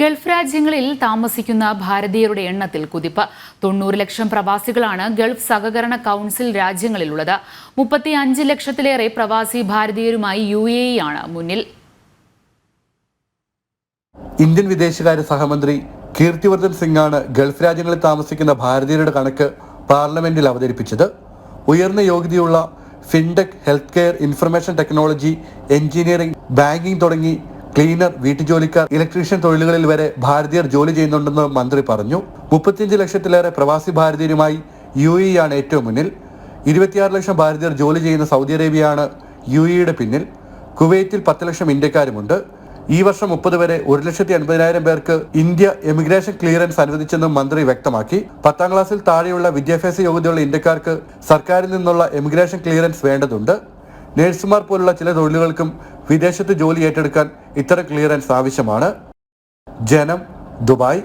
Gulf രാജ്യങ്ങളിൽ താമസിക്കുന്ന ഭാരതീയരുടെ എണ്ണത്തിൽ കുതിപ്പ്. തൊണ്ണൂറ് ലക്ഷം പ്രവാസികളാണ് ഗൾഫ് സഹകരണ കൗൺസിൽ രാജ്യങ്ങളിലുള്ളത്. മുപ്പത്തി അഞ്ച് ലക്ഷത്തിലേറെ പ്രവാസി ഭാരതീയരുമായി യു എ ആണ് മുന്നിൽ. ഇന്ത്യൻ വിദേശകാര്യ സഹമന്ത്രി കീർത്തിവർദ്ധൻ സിംഗാണ് ഗൾഫ് രാജ്യങ്ങളിൽ താമസിക്കുന്ന ഭാരതീയരുടെ കണക്ക് പാർലമെന്റിൽ അവതരിപ്പിച്ചത്. ഉയർന്ന യോഗ്യതയുള്ള fintech health care information technology engineering banking തുടങ്ങി ക്ലീനർ വീട്ടുജോലിക്കാർ ഇലക്ട്രീഷ്യൻ തൊഴിലുകളിൽ വരെ ഭാരതീയർ ജോലി ചെയ്യുന്നുണ്ടെന്ന് മന്ത്രി പറഞ്ഞു. മുപ്പത്തിയഞ്ച് ലക്ഷത്തിലേറെ പ്രവാസി ഭാരതീയരുമായി യു എ ആണ് ഏറ്റവും മുന്നിൽ. ഇരുപത്തിയാറ് ലക്ഷം ഭാരതീയർ ജോലി ചെയ്യുന്ന സൗദി അറേബ്യയാണ് യു എയുടെ പിന്നിൽ. കുവൈറ്റിൽ പത്ത് ലക്ഷം ഇന്ത്യക്കാരുമുണ്ട്. ഈ വർഷം മുപ്പത് വരെ ഒരു ലക്ഷത്തി അൻപതിനായിരം പേർക്ക് ഇന്ത്യ എമിഗ്രേഷൻ ക്ലിയറൻസ് അനുവദിച്ചെന്നും മന്ത്രി വ്യക്തമാക്കി. പത്താം ക്ലാസ്സിൽ താഴെയുള്ള വിദ്യാഭ്യാസ യോഗ്യതയുള്ള ഇന്ത്യക്കാർക്ക് സർക്കാരിൽ നിന്നുള്ള എമിഗ്രേഷൻ ക്ലിയറൻസ് വേണ്ടതുണ്ട്. നഴ്സുമാർ പോലുള്ള ചില തൊഴിലുകൾക്കും വിദേശത്ത് ജോലി ഏറ്റെടുക്കാൻ ഇത്ര ക്ലിയറൻസ് ആവശ്യമാണ്. ജനം ദുബായ്